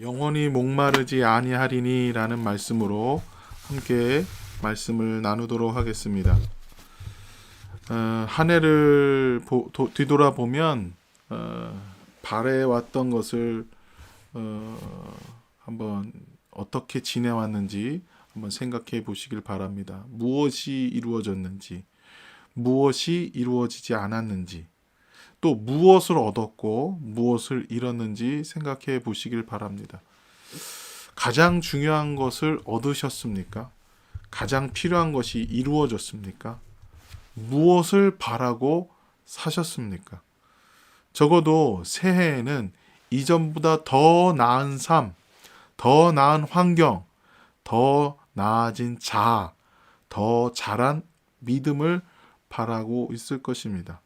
영원히 목마르지 아니하리니라는 말씀으로 함께 말씀을 나누도록 하겠습니다. 어, 한 해를 보- 도- 뒤돌아보면 어, 바래왔던 것을 어, 한번 어떻게 지내왔는지 한번 생각해 보시길 바랍니다. 무엇이 이루어졌는지, 무엇이 이루어지지 않았는지, 또 무엇을 얻었고 무엇을 잃었는지 생각해 보시길 바랍니다. 가장 중요한 것을 얻으셨습니까? 가장 필요한 것이 이루어졌습니까? 무엇을 바라고 사셨습니까? 적어도 새해에는 이전보다 더 나은 삶, 더 나은 환경, 더 나아진 자아, 더 잘한 믿음을 바라고 있을 것입니다.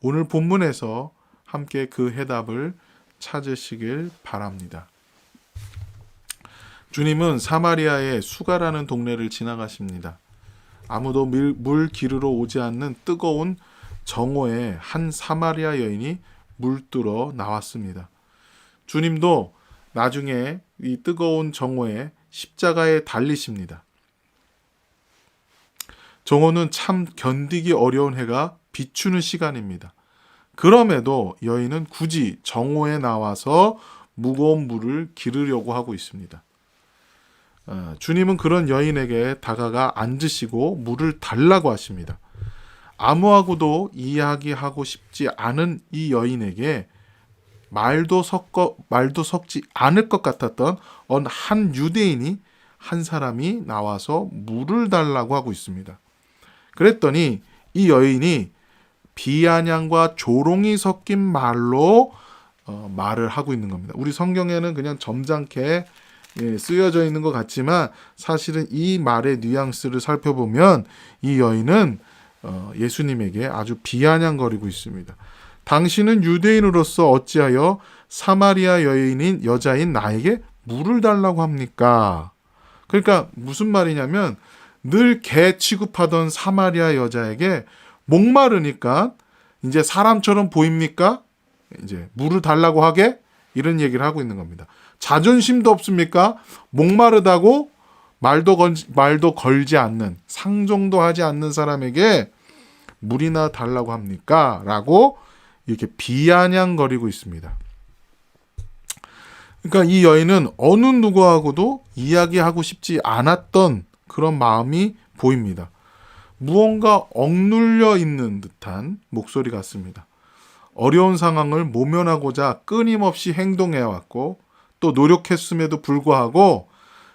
오늘 본문에서 함께 그 해답을 찾으시길 바랍니다. 주님은 사마리아의 수가라는 동네를 지나가십니다. 아무도 물, 물 기르러 오지 않는 뜨거운 정오에 한 사마리아 여인이 물들어 나왔습니다. 주님도 나중에 이 뜨거운 정오에 십자가에 달리십니다. 정오는 참 견디기 어려운 해가 비추는 시간입니다. 그럼에도 여인은 굳이 정오에 나와서 무거운 물을 기르려고 하고 있습니다. 어, 주님은 그런 여인에게 다가가 앉으시고 물을 달라고 하십니다. 아무하고도 이야기하고 싶지 않은 이 여인에게 말도 섞어 말도 섞지 않을 것 같았던 한 유대인이 한 사람이 나와서 물을 달라고 하고 있습니다. 그랬더니 이 여인이 비아냥과 조롱이 섞인 말로 어, 말을 하고 있는 겁니다. 우리 성경에는 그냥 점잖게 예, 쓰여져 있는 것 같지만 사실은 이 말의 뉘앙스를 살펴보면 이 여인은 어, 예수님에게 아주 비아냥거리고 있습니다. 당신은 유대인으로서 어찌하여 사마리아 여인인 여자인 나에게 물을 달라고 합니까? 그러니까 무슨 말이냐면 늘 개 취급하던 사마리아 여자에게 목마르니까 이제 사람처럼 보입니까? 이제 물을 달라고 하게 이런 얘기를 하고 있는 겁니다. 자존심도 없습니까? 목마르다고 말도 건 말도 걸지 않는 상종도 하지 않는 사람에게 물이나 달라고 합니까?라고 이렇게 비아냥거리고 있습니다. 그러니까 이 여인은 어느 누구하고도 이야기하고 싶지 않았던 그런 마음이 보입니다. 무언가 억눌려 있는 듯한 목소리 같습니다. 어려운 상황을 모면하고자 끊임없이 행동해 왔고 또 노력했음에도 불구하고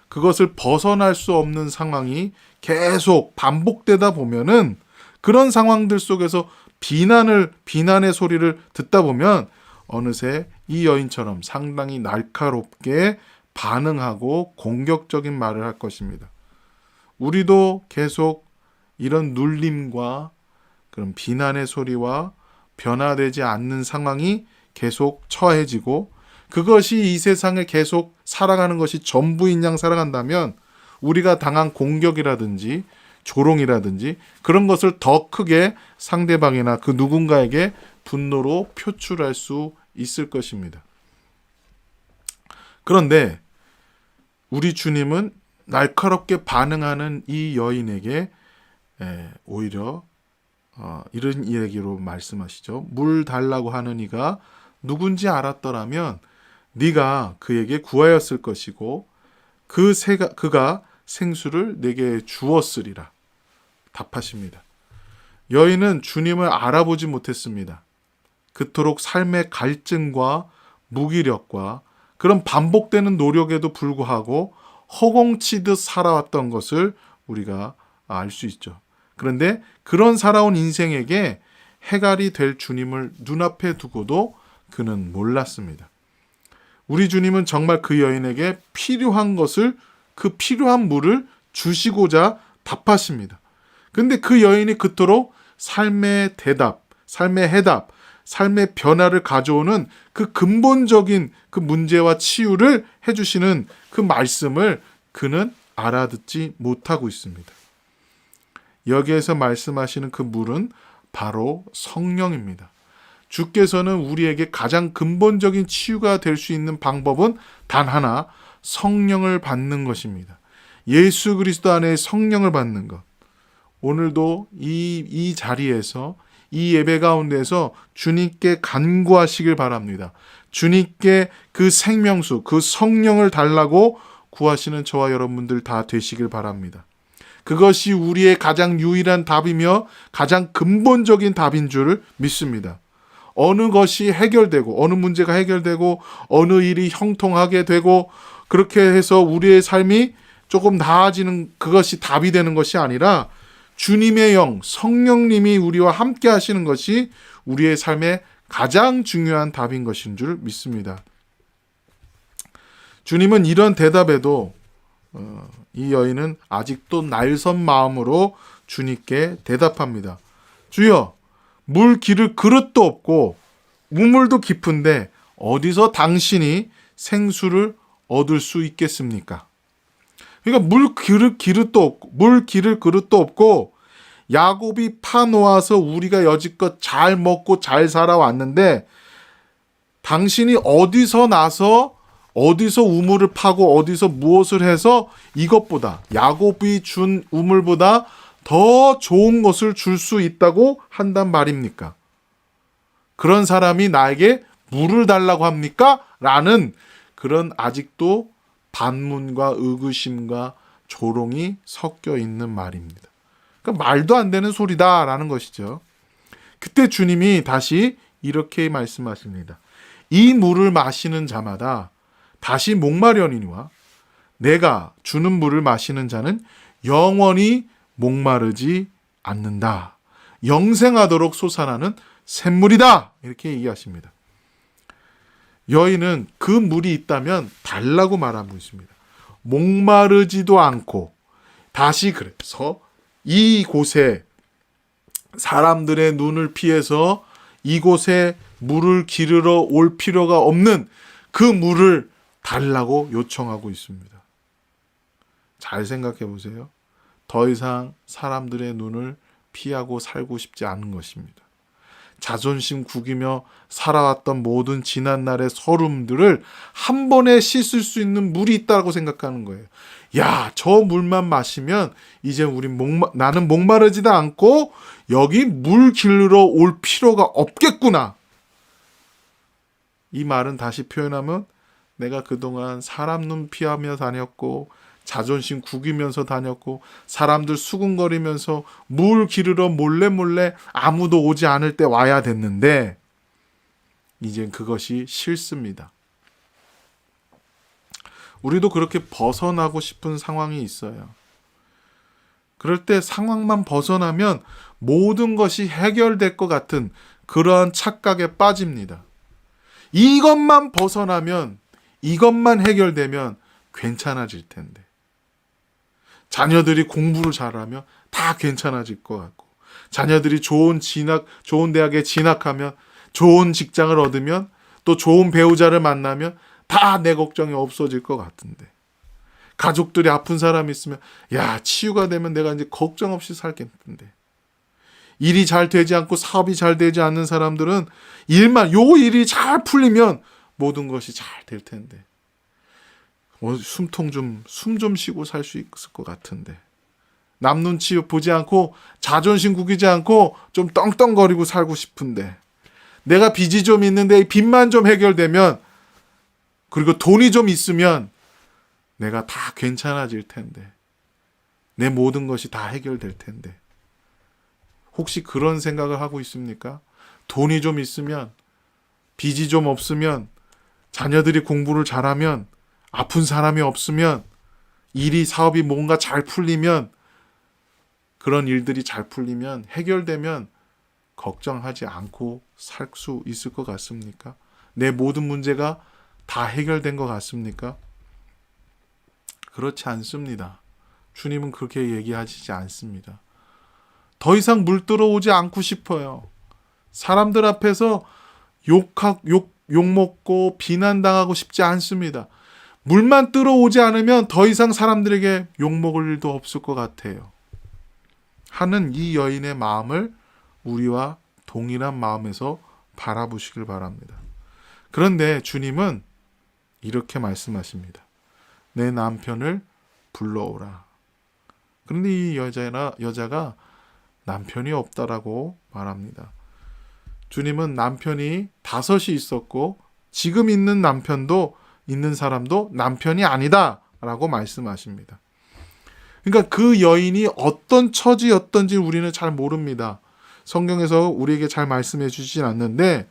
그것을 벗어날 수 없는 상황이 계속 반복되다 보면은 그런 상황들 속에서 비난을 비난의 소리를 듣다 보면 어느새 이 여인처럼 상당히 날카롭게 반응하고 공격적인 말을 할 것입니다. 우리도 계속 이런 눌림과 그런 비난의 소리와 변화되지 않는 상황이 계속 처해지고 그것이 이 세상을 계속 살아가는 것이 전부인 양 살아간다면 우리가 당한 공격이라든지 조롱이라든지 그런 것을 더 크게 상대방이나 그 누군가에게 분노로 표출할 수 있을 것입니다. 그런데 우리 주님은 날카롭게 반응하는 이 여인에게 에, 오히려 어, 이런 얘기로 말씀하시죠. 물 달라고 하는 이가 누군지 알았더라면 네가 그에게 구하였을 것이고 그 새가 그가 생수를 내게 주었으리라 답하십니다. 여인은 주님을 알아보지 못했습니다. 그토록 삶의 갈증과 무기력과 그런 반복되는 노력에도 불구하고 허공치듯 살아왔던 것을 우리가 알 수 있죠. 그런데 그런 살아온 인생에게 해갈이 될 주님을 눈앞에 두고도 그는 몰랐습니다. 우리 주님은 정말 그 여인에게 필요한 것을 그 필요한 물을 주시고자 답하십니다. 근데 그 여인이 그토록 삶의 대답, 삶의 해답, 삶의 변화를 가져오는 그 근본적인 그 문제와 치유를 해주시는 그 말씀을 그는 알아듣지 못하고 있습니다. 여기에서 말씀하시는 그 물은 바로 성령입니다. 주께서는 우리에게 가장 근본적인 치유가 될 수 있는 방법은 단 하나, 성령을 받는 것입니다. 예수 그리스도 안에 성령을 받는 것. 오늘도 이, 이 자리에서 이 예배 가운데서 주님께 간구하시길 바랍니다. 주님께 그 생명수, 그 성령을 달라고 구하시는 저와 여러분들 다 되시길 바랍니다. 그것이 우리의 가장 유일한 답이며 가장 근본적인 답인 줄 믿습니다. 어느 것이 해결되고 어느 문제가 해결되고 어느 일이 형통하게 되고 그렇게 해서 우리의 삶이 조금 나아지는 그것이 답이 되는 것이 아니라 주님의 영, 성령님이 우리와 함께 하시는 것이 우리의 삶의 가장 중요한 답인 것인 줄 믿습니다. 주님은 이런 대답에도 어, 이 여인은 아직도 날선 마음으로 주님께 대답합니다. 주여, 물 기를 그릇도 없고 우물도 깊은데 어디서 당신이 생수를 얻을 수 있겠습니까? 그러니까 물 기를 기릇도 없고 물 기를 그릇도 없고 야곱이 파 놓아서 우리가 여지껏 잘 먹고 잘 살아왔는데 당신이 어디서 나서 어디서 우물을 파고 어디서 무엇을 해서 이것보다 야곱이 준 우물보다 더 좋은 것을 줄 수 있다고 한단 말입니까? 그런 사람이 나에게 물을 달라고 합니까? 라는 그런 아직도 반문과 의구심과 조롱이 섞여 있는 말입니다. 그러니까 말도 안 되는 소리다라는 것이죠. 그때 주님이 다시 이렇게 말씀하십니다. 이 물을 마시는 자마다 다시 목마려니와 내가 주는 물을 마시는 자는 영원히 목마르지 않는다. 영생하도록 솟아나는 샘물이다. 이렇게 얘기하십니다. 여인은 그 물이 있다면 달라고 말하고 있습니다. 목마르지도 않고 다시 그래서 이곳에 사람들의 눈을 피해서 이곳에 물을 기르러 올 필요가 없는 그 물을 달라고 요청하고 있습니다. 잘 생각해 보세요. 더 이상 사람들의 눈을 피하고 살고 싶지 않은 것입니다. 자존심 구기며 살아왔던 모든 지난 날의 서름들을 한 번에 씻을 수 있는 물이 있다고 생각하는 거예요. 야, 저 물만 마시면 이제 우리 목마, 나는 목마르지도 않고 여기 물 길러 올 필요가 없겠구나. 이 말은 다시 표현하면 내가 그동안 사람 눈 피하며 다녔고 자존심 구기면서 다녔고 사람들 수군거리면서 물 기르러 몰래 몰래 아무도 오지 않을 때 와야 됐는데 이젠 그것이 싫습니다. 우리도 그렇게 벗어나고 싶은 상황이 있어요. 그럴 때 상황만 벗어나면 모든 것이 해결될 것 같은 그러한 착각에 빠집니다. 이것만 벗어나면 이것만 해결되면 괜찮아질 텐데. 자녀들이 공부를 잘하면 다 괜찮아질 것 같고, 자녀들이 좋은 진학, 좋은 대학에 진학하면, 좋은 직장을 얻으면, 또 좋은 배우자를 만나면 다 내 걱정이 없어질 것 같은데. 가족들이 아픈 사람이 있으면, 야, 치유가 되면 내가 이제 걱정 없이 살겠는데. 일이 잘 되지 않고 사업이 잘 되지 않는 사람들은 일만, 요 일이 잘 풀리면 모든 것이 잘 될 텐데. 어, 숨통 좀, 숨 좀 쉬고 살 수 있을 것 같은데. 남 눈치 보지 않고 자존심 구기지 않고 좀 떵떵거리고 살고 싶은데. 내가 빚이 좀 있는데 이 빚만 좀 해결되면 그리고 돈이 좀 있으면 내가 다 괜찮아질 텐데. 내 모든 것이 다 해결될 텐데. 혹시 그런 생각을 하고 있습니까? 돈이 좀 있으면, 빚이 좀 없으면, 자녀들이 공부를 잘하면, 아픈 사람이 없으면, 일이, 사업이 뭔가 잘 풀리면, 그런 일들이 잘 풀리면, 해결되면, 걱정하지 않고 살 수 있을 것 같습니까? 내 모든 문제가 다 해결된 것 같습니까? 그렇지 않습니다. 주님은 그렇게 얘기하시지 않습니다. 더 이상 물 들어오지 않고 싶어요. 사람들 앞에서 욕하, 욕, 욕먹고 비난당하고 싶지 않습니다. 물만 들어오지 않으면 더 이상 사람들에게 욕먹을 일도 없을 것 같아요. 하는 이 여인의 마음을 우리와 동일한 마음에서 바라보시길 바랍니다. 그런데 주님은 이렇게 말씀하십니다. 내 남편을 불러오라. 그런데 이 여자나 여자가 남편이 없다라고 말합니다. 주님은 남편이 다섯이 있었고 지금 있는 남편도 있는 사람도 남편이 아니다라고 말씀하십니다. 그러니까 그 여인이 어떤 처지였던지 우리는 잘 모릅니다. 성경에서 우리에게 잘 말씀해 주진 않는데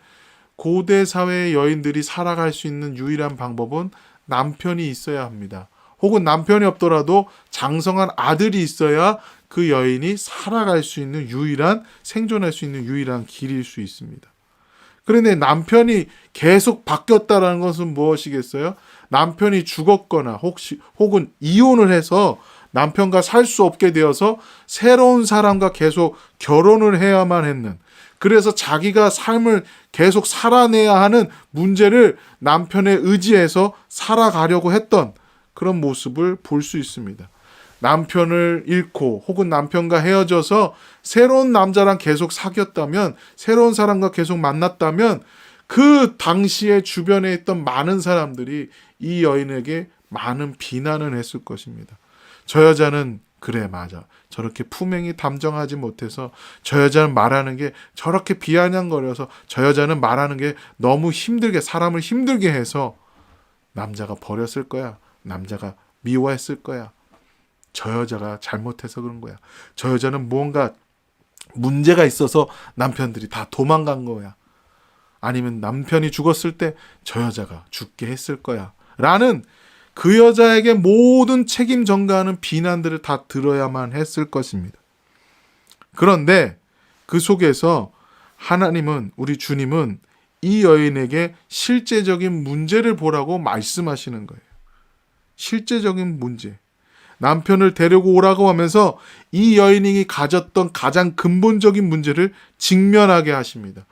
고대 사회의 여인들이 살아갈 수 있는 유일한 방법은 남편이 있어야 합니다. 혹은 남편이 없더라도 장성한 아들이 있어야 그 여인이 살아갈 수 있는 유일한 생존할 수 있는 유일한 길일 수 있습니다. 그런데 남편이 계속 바뀌었다라는 것은 무엇이겠어요? 남편이 죽었거나 혹시 혹은 이혼을 해서 남편과 살 수 없게 되어서 새로운 사람과 계속 결혼을 해야만 했는 그래서 자기가 삶을 계속 살아내야 하는 문제를 남편에 의지해서 살아가려고 했던 그런 모습을 볼 수 있습니다. 남편을 잃고 혹은 남편과 헤어져서 새로운 남자랑 계속 사귀었다면 새로운 사람과 계속 만났다면 그 당시에 주변에 있던 많은 사람들이 이 여인에게 많은 비난을 했을 것입니다. 저 여자는 그래 맞아 저렇게 품행이 담정하지 못해서 저 여자는 말하는 게 저렇게 비아냥거려서 저 여자는 말하는 게 너무 힘들게 사람을 힘들게 해서 남자가 버렸을 거야 남자가 미워했을 거야 저 여자가 잘못해서 그런 거야 저 여자는 무언가 문제가 있어서 남편들이 다 도망간 거야 아니면 남편이 죽었을 때 저 여자가 죽게 했을 거야 라는 그 여자에게 모든 책임 전가하는 비난들을 다 들어야만 했을 것입니다. 그런데 그 속에서 하나님은 우리 주님은 이 여인에게 실제적인 문제를 보라고 말씀하시는 거예요. 실제적인 문제. 남편을 데리고 오라고 하면서 이 여인이 가졌던 가장 근본적인 문제를 직면하게 하십니다.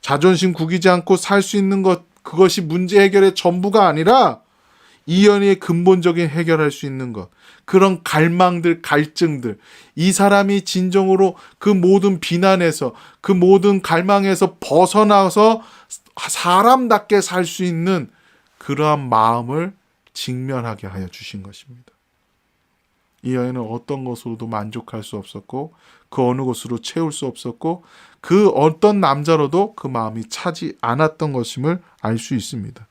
자존심 구기지 않고 살 수 있는 것, 그것이 문제 해결의 전부가 아니라 이 연의 근본적인 해결할 수 있는 것, 그런 갈망들, 갈증들, 이 사람이 진정으로 그 모든 비난에서, 그 모든 갈망에서 벗어나서 사람답게 살 수 있는 그러한 마음을 직면하게 하여 주신 것입니다. 이 여인은 어떤 것으로도 만족할 수 없었고, 그 어느 것으로 채울 수 없었고, 그 어떤 남자로도 그 마음이 차지 않았던 것임을 알 수 있습니다.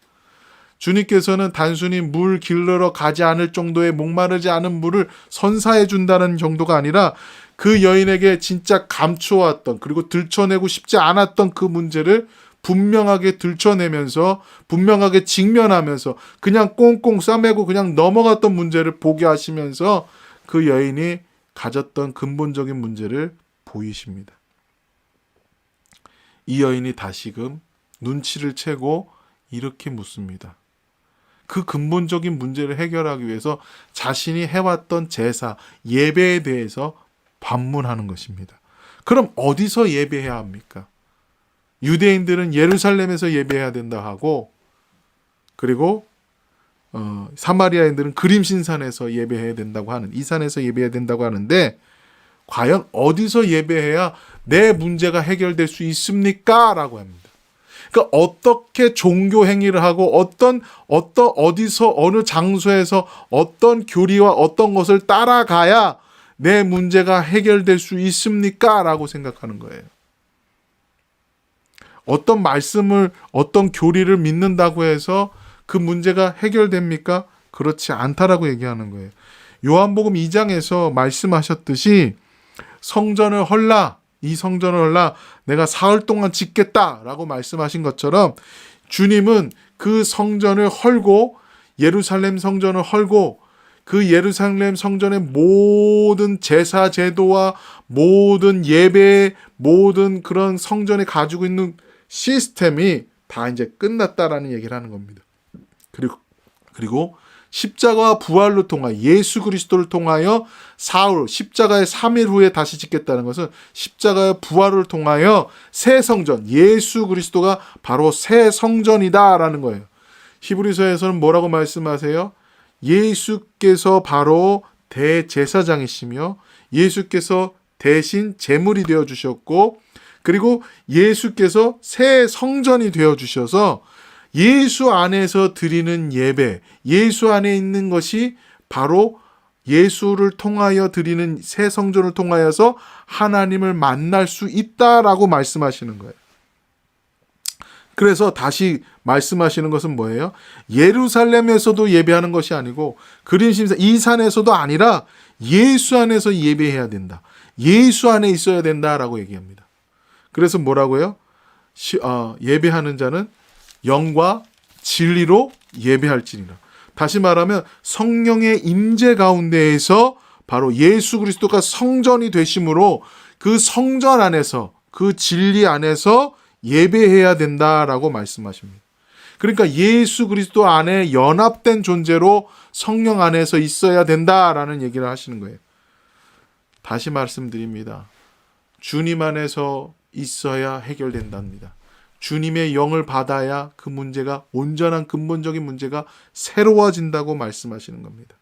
주님께서는 단순히 물 길러러 가지 않을 정도의 목마르지 않은 물을 선사해 준다는 정도가 아니라 그 여인에게 진짜 감추어왔던 그리고 들춰내고 싶지 않았던 그 문제를 분명하게 들춰내면서 분명하게 직면하면서 그냥 꽁꽁 싸매고 그냥 넘어갔던 문제를 보게 하시면서 그 여인이 가졌던 근본적인 문제를 보이십니다. 이 여인이 다시금 눈치를 채고 이렇게 묻습니다. 그 근본적인 문제를 해결하기 위해서 자신이 해왔던 제사, 예배에 대해서 반문하는 것입니다. 그럼 어디서 예배해야 합니까? 유대인들은 예루살렘에서 예배해야 된다 하고, 그리고 어, 사마리아인들은 그림신산에서 예배해야 된다고 하는 이 산에서 예배해야 된다고 하는데 과연 어디서 예배해야 내 문제가 해결될 수 있습니까? 라고 합니다. 그러니까 어떻게 종교 행위를 하고 어떤 어떤 어디서 어느 장소에서 어떤 교리와 어떤 것을 따라가야 내 문제가 해결될 수 있습니까?라고 생각하는 거예요. 어떤 말씀을 어떤 교리를 믿는다고 해서 그 문제가 해결됩니까? 그렇지 않다라고 얘기하는 거예요. 요한복음 2장에서 말씀하셨듯이 성전을 헐라 이 성전을 헐라 내가 사흘 동안 짓겠다라고 말씀하신 것처럼 주님은 그 성전을 헐고 예루살렘 성전을 헐고 그 예루살렘 성전의 모든 제사 제도와 모든 예배 모든 그런 성전에 가지고 있는 시스템이 다 이제 끝났다라는 얘기를 하는 겁니다. 그리고 그리고 십자가와 부활로 통하여 예수 그리스도를 통하여 사흘 십자가의 3일 후에 다시 짓겠다는 것은 십자가의 부활을 통하여 새 성전 예수 그리스도가 바로 새 성전이다라는 거예요. 히브리서에서는 뭐라고 말씀하세요? 예수께서 바로 대제사장이시며 예수께서 대신 제물이 되어 주셨고 그리고 예수께서 새 성전이 되어 주셔서 예수 안에서 드리는 예배, 예수 안에 있는 것이 바로 예수를 통하여 드리는 새 성전을 통하여서 하나님을 만날 수 있다라고 말씀하시는 거예요. 그래서 다시 말씀하시는 것은 뭐예요? 예루살렘에서도 예배하는 것이 아니고 그림심사 이 산에서도 아니라 예수 안에서 예배해야 된다. 예수 안에 있어야 된다라고 얘기합니다. 그래서 뭐라고요? 시- 어, 예배하는 자는 영과 진리로 예배할지니라. 다시 말하면 성령의 임재 가운데에서 바로 예수 그리스도가 성전이 되심으로 그 성전 안에서 그 진리 안에서 예배해야 된다라고 말씀하십니다. 그러니까 예수 그리스도 안에 연합된 존재로 성령 안에서 있어야 된다라는 얘기를 하시는 거예요. 다시 말씀드립니다. 주님 안에서 있어야 해결된답니다. 주님의 영을 받아야 그 문제가 온전한 근본적인 문제가 새로워진다고 말씀하시는 겁니다.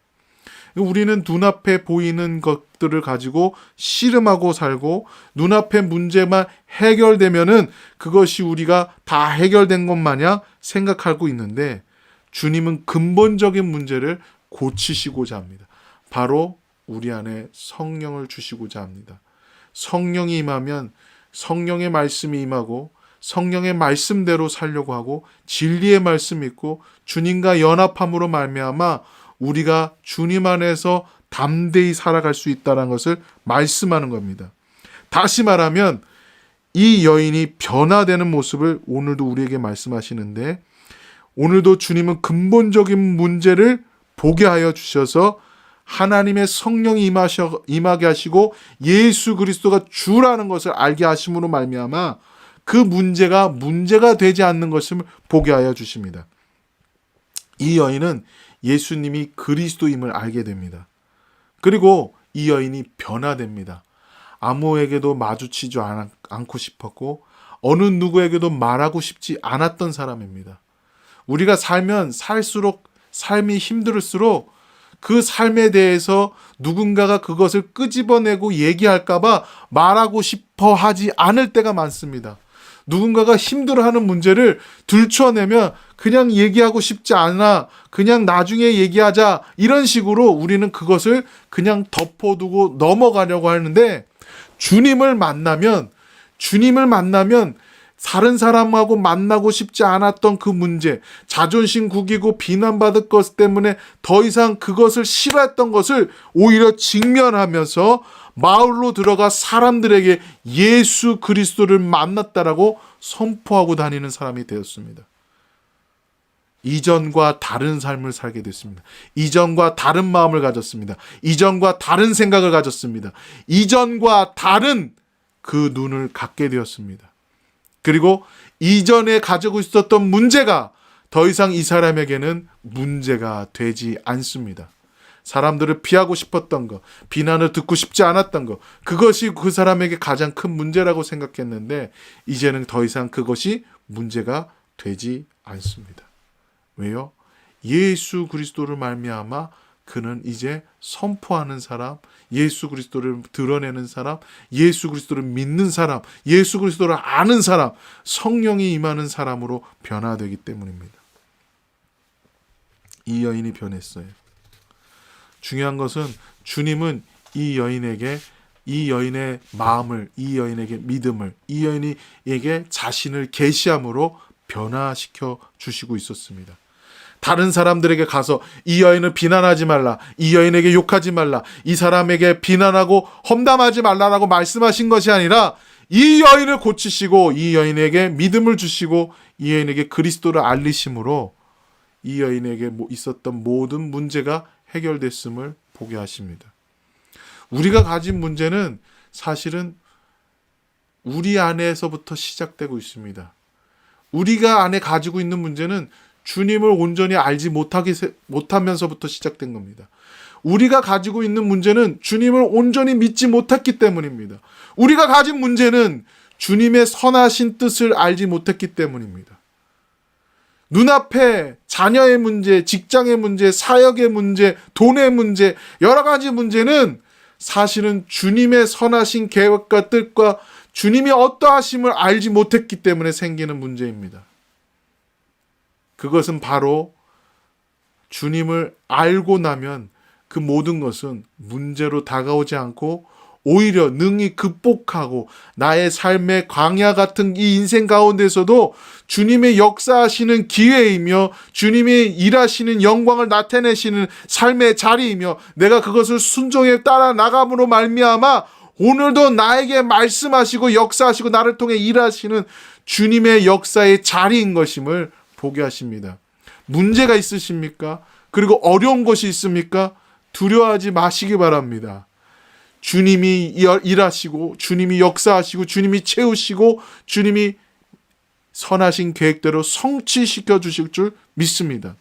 우리는 눈앞에 보이는 것들을 가지고 씨름하고 살고 눈앞의 문제만 해결되면은 그것이 우리가 다 해결된 것 마냥 생각하고 있는데 주님은 근본적인 문제를 고치시고자 합니다. 바로 우리 안에 성령을 주시고자 합니다. 성령이 임하면 성령의 말씀이 임하고 성령의 말씀대로 살려고 하고 진리의 말씀 있고 주님과 연합함으로 말미암아 우리가 주님 안에서 담대히 살아갈 수 있다는 것을 말씀하는 겁니다. 다시 말하면 이 여인이 변화되는 모습을 오늘도 우리에게 말씀하시는데 오늘도 주님은 근본적인 문제를 보게 하여 주셔서 하나님의 성령이 임하셔, 임하게 하시고 예수 그리스도가 주라는 것을 알게 하심으로 말미암아 그 문제가 문제가 되지 않는 것을 보게 하여 주십니다. 이 여인은 예수님이 그리스도임을 알게 됩니다. 그리고 이 여인이 변화됩니다. 아무에게도 마주치지 않- 않고 싶었고 어느 누구에게도 말하고 싶지 않았던 사람입니다. 우리가 살면 살수록 삶이 힘들수록 그 삶에 대해서 누군가가 그것을 끄집어내고 얘기할까봐 말하고 싶어 하지 않을 때가 많습니다. 누군가가 힘들어하는 문제를 들춰내면 그냥 얘기하고 싶지 않아. 그냥 나중에 얘기하자. 이런 식으로 우리는 그것을 그냥 덮어두고 넘어가려고 하는데 주님을 만나면 주님을 만나면 다른 사람하고 만나고 싶지 않았던 그 문제, 자존심 구기고 비난받을 것 때문에 더 이상 그것을 싫어했던 것을 오히려 직면하면서 마을로 들어가 사람들에게 예수 그리스도를 만났다라고 선포하고 다니는 사람이 되었습니다. 이전과 다른 삶을 살게 됐습니다. 이전과 다른 마음을 가졌습니다. 이전과 다른 생각을 가졌습니다. 이전과 다른 그 눈을 갖게 되었습니다. 그리고 이전에 가지고 있었던 문제가 더 이상 이 사람에게는 문제가 되지 않습니다. 사람들을 피하고 싶었던 것, 비난을 듣고 싶지 않았던 것, 그것이 그 사람에게 가장 큰 문제라고 생각했는데, 이제는 더 이상 그것이 문제가 되지 않습니다. 왜요? 예수 그리스도를 말미암아 그는 이제 선포하는 사람, 예수 그리스도를 드러내는 사람, 예수 그리스도를 믿는 사람, 예수 그리스도를 아는 사람, 성령이 임하는 사람으로 변화되기 때문입니다. 이 여인이 변했어요. 중요한 것은 주님은 이 여인에게 이 여인의 마음을, 이 여인에게 믿음을, 이 여인에게 자신을 계시함으로 변화시켜 주시고 있었습니다. 다른 사람들에게 가서 이 여인을 비난하지 말라. 이 여인에게 욕하지 말라. 이 사람에게 비난하고 험담하지 말라라고 말씀하신 것이 아니라 이 여인을 고치시고 이 여인에게 믿음을 주시고 이 여인에게 그리스도를 알리심으로 이 여인에게 뭐 있었던 모든 문제가 해결됐음을 보게 하십니다. 우리가 가진 문제는 사실은 우리 안에서부터 시작되고 있습니다. 우리가 안에 가지고 있는 문제는 주님을 온전히 알지 못하기 못하면서부터 시작된 겁니다. 우리가 가지고 있는 문제는 주님을 온전히 믿지 못했기 때문입니다. 우리가 가진 문제는 주님의 선하신 뜻을 알지 못했기 때문입니다. 눈앞에 자녀의 문제, 직장의 문제, 사역의 문제, 돈의 문제, 여러 가지 문제는 사실은 주님의 선하신 계획과 뜻과 주님이 어떠하심을 알지 못했기 때문에 생기는 문제입니다. 그것은 바로 주님을 알고 나면 그 모든 것은 문제로 다가오지 않고 오히려 능히 극복하고 나의 삶의 광야 같은 이 인생 가운데서도 주님의 역사하시는 기회이며 주님의 일하시는 영광을 나타내시는 삶의 자리이며 내가 그것을 순종에 따라 나감으로 말미암아 오늘도 나에게 말씀하시고 역사하시고 나를 통해 일하시는 주님의 역사의 자리인 것임을 보게 하십니다. 문제가 있으십니까? 그리고 어려운 것이 있습니까? 두려워하지 마시기 바랍니다. 주님이 일- 일하시고 주님이 역사하시고 주님이 채우시고 주님이 선하신 계획대로 성취시켜 주실 줄 믿습니다.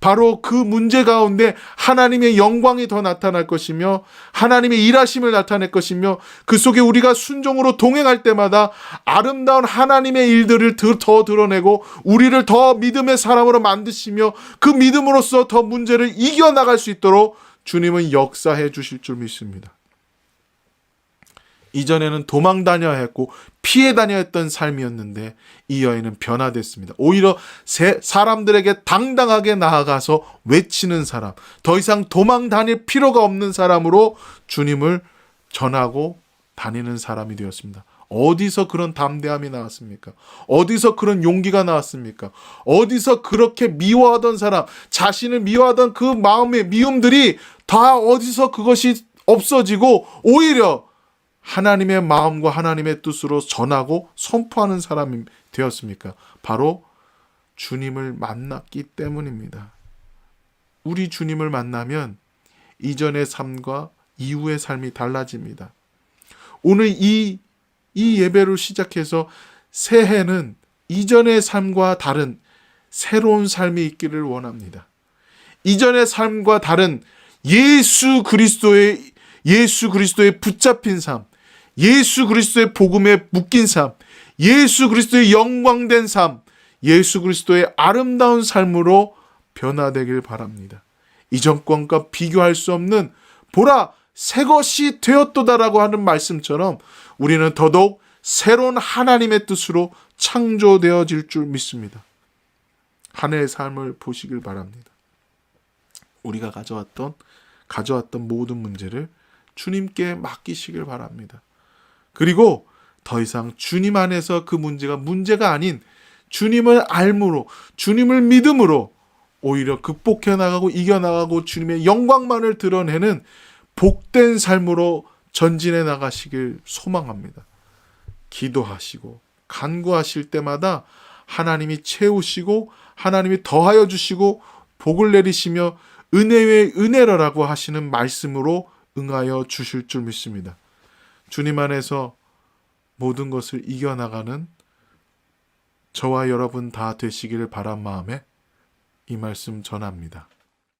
바로 그 문제 가운데 하나님의 영광이 더 나타날 것이며 하나님의 일하심을 나타낼 것이며 그 속에 우리가 순종으로 동행할 때마다 아름다운 하나님의 일들을 더- 더 드러내고 우리를 더 믿음의 사람으로 만드시며 그 믿음으로써 더 문제를 이겨나갈 수 있도록 주님은 역사해 주실 줄 믿습니다. 이전에는 도망 다녀야 했고 피해 다녀야 했던 삶이었는데 이 여인은 변화됐습니다. 오히려 세- 사람들에게 당당하게 나아가서 외치는 사람, 더 이상 도망 다닐 필요가 없는 사람으로 주님을 전하고 다니는 사람이 되었습니다. 어디서 그런 담대함이 나왔습니까? 어디서 그런 용기가 나왔습니까? 어디서 그렇게 미워하던 사람, 자신을 미워하던 그 마음의 미움들이 다 어디서 그것이 없어지고 오히려 하나님의 마음과 하나님의 뜻으로 전하고 선포하는 사람이 되었습니까? 바로 주님을 만났기 때문입니다. 우리 주님을 만나면 이전의 삶과 이후의 삶이 달라집니다. 오늘 이, 이 예배를 시작해서 새해는 이전의 삶과 다른 새로운 삶이 있기를 원합니다. 이전의 삶과 다른 예수 그리스도의 예수 그리스도의 붙잡힌 삶, 예수 그리스도의 복음에 묶인 삶, 예수 그리스도의 영광된 삶, 예수 그리스도의 아름다운 삶으로 변화되길 바랍니다. 이전 것과 비교할 수 없는 보라 새 것이 되었도다라고 하는 말씀처럼 우리는 더더욱 새로운 하나님의 뜻으로 창조되어질 줄 믿습니다. 한 해의 삶을 보시길 바랍니다. 우리가 가져왔던 가져왔던 모든 문제를 주님께 맡기시길 바랍니다. 그리고 더 이상 주님 안에서 그 문제가 문제가 아닌 주님을 알므로 주님을 믿음으로 오히려 극복해 나가고 이겨 나가고 주님의 영광만을 드러내는 복된 삶으로 전진해 나가시길 소망합니다. 기도하시고 간구하실 때마다 하나님이 채우시고 하나님이 더하여 주시고 복을 내리시며 은혜의 은혜라고 하시는 말씀으로 응하여 주실 줄 믿습니다. 주님 안에서 모든 것을 이겨나가는 저와 여러분 다 되시기를 바란 마음에 이 말씀 전합니다.